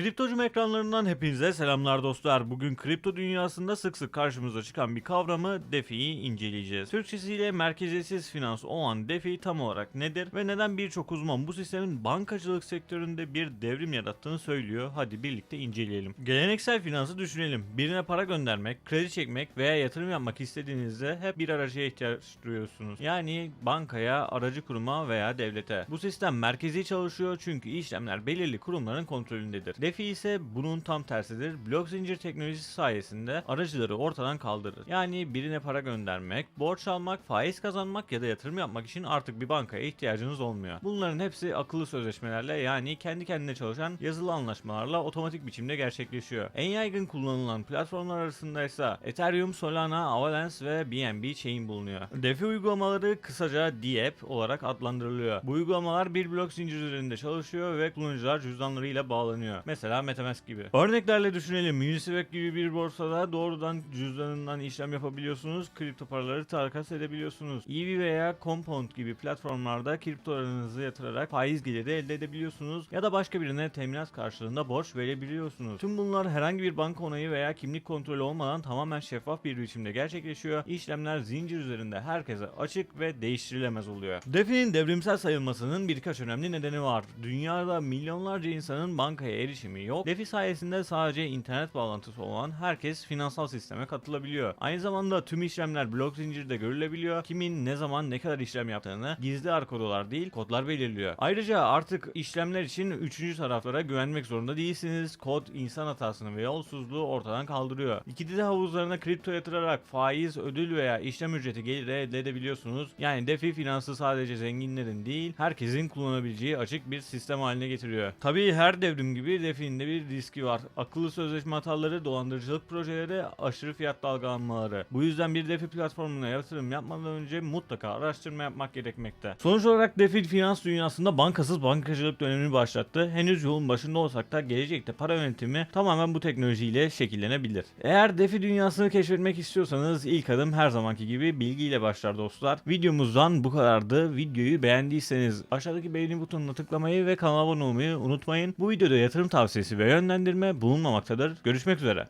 Kriptocum ekranlarından hepinize selamlar dostlar. Bugün kripto dünyasında sık sık karşımıza çıkan bir kavramı DeFi'yi inceleyeceğiz. Türkçesiyle merkeziyetsiz finans olan DeFi tam olarak nedir ve neden birçok uzman bu sistemin bankacılık sektöründe bir devrim yarattığını söylüyor. Hadi birlikte inceleyelim. Geleneksel finansı düşünelim. Birine para göndermek, kredi çekmek veya yatırım yapmak istediğinizde hep bir araca ihtiyaç duyuyorsunuz. Yani bankaya, aracı kuruma veya devlete. Bu sistem merkezi çalışıyor çünkü işlemler belirli kurumların kontrolündedir. DeFi ise bunun tam tersidir. Blok zincir teknolojisi sayesinde aracıları ortadan kaldırır. Yani birine para göndermek, borç almak, faiz kazanmak ya da yatırım yapmak için artık bir bankaya ihtiyacınız olmuyor. Bunların hepsi akıllı sözleşmelerle yani kendi kendine çalışan yazılı anlaşmalarla otomatik biçimde gerçekleşiyor. En yaygın kullanılan platformlar arasında ise Ethereum, Solana, Avalanche ve BNB Chain bulunuyor. DeFi uygulamaları kısaca DApp olarak adlandırılıyor. Bu uygulamalar bir blok zincir üzerinde çalışıyor ve kullanıcılar cüzdanlarıyla bağlanıyor. Mesela Metamask gibi. Örneklerle düşünelim. Uniswap gibi bir borsada doğrudan cüzdanından işlem yapabiliyorsunuz. Kripto paraları takas edebiliyorsunuz. EV veya Compound gibi platformlarda kriptolarınızı yatırarak faiz geliri elde edebiliyorsunuz. Ya da başka birine teminat karşılığında borç verebiliyorsunuz. Tüm bunlar herhangi bir banka onayı veya kimlik kontrolü olmadan tamamen şeffaf bir biçimde gerçekleşiyor. İşlemler zincir üzerinde herkese açık ve değiştirilemez oluyor. DeFi'nin devrimsel sayılmasının birkaç önemli nedeni var. Dünyada milyonlarca insanın bankaya erişimi yok. DeFi sayesinde sadece internet bağlantısı olan herkes finansal sisteme katılabiliyor. Aynı zamanda tüm işlemler blok zincirde görülebiliyor. Kimin ne zaman ne kadar işlem yaptığını gizli arkodolar değil kodlar belirliyor. Ayrıca artık işlemler için üçüncü taraflara güvenmek zorunda değilsiniz. Kod insan hatasını ve yolsuzluğu ortadan kaldırıyor. Likidite havuzlarına kripto yatırarak faiz, ödül veya işlem ücreti geliri elde edebiliyorsunuz. Yani DeFi finansı sadece zenginlerin değil, herkesin kullanabileceği açık bir sistem haline getiriyor. Tabii her devrim gibi DeFi'nin de bir riski var. Akıllı sözleşme hataları, dolandırıcılık projeleri, aşırı fiyat dalgalanmaları. Bu yüzden bir DeFi platformuna yatırım yapmadan önce mutlaka araştırma yapmak gerekmekte. Sonuç olarak DeFi finans dünyasında bankasız bankacılık dönemini başlattı. Henüz yolun başında olsak da gelecekte para yönetimi tamamen bu teknolojiyle şekillenebilir. Eğer DeFi dünyasını keşfetmek istiyorsanız ilk adım her zamanki gibi bilgiyle başlar dostlar. Videomuzdan bu kadardı. Videoyu beğendiyseniz aşağıdaki beğeni butonuna tıklamayı ve kanala abone olmayı unutmayın. Bu videoda yatırım tavsiyesi ve yönlendirme bulunmamaktadır. Görüşmek üzere.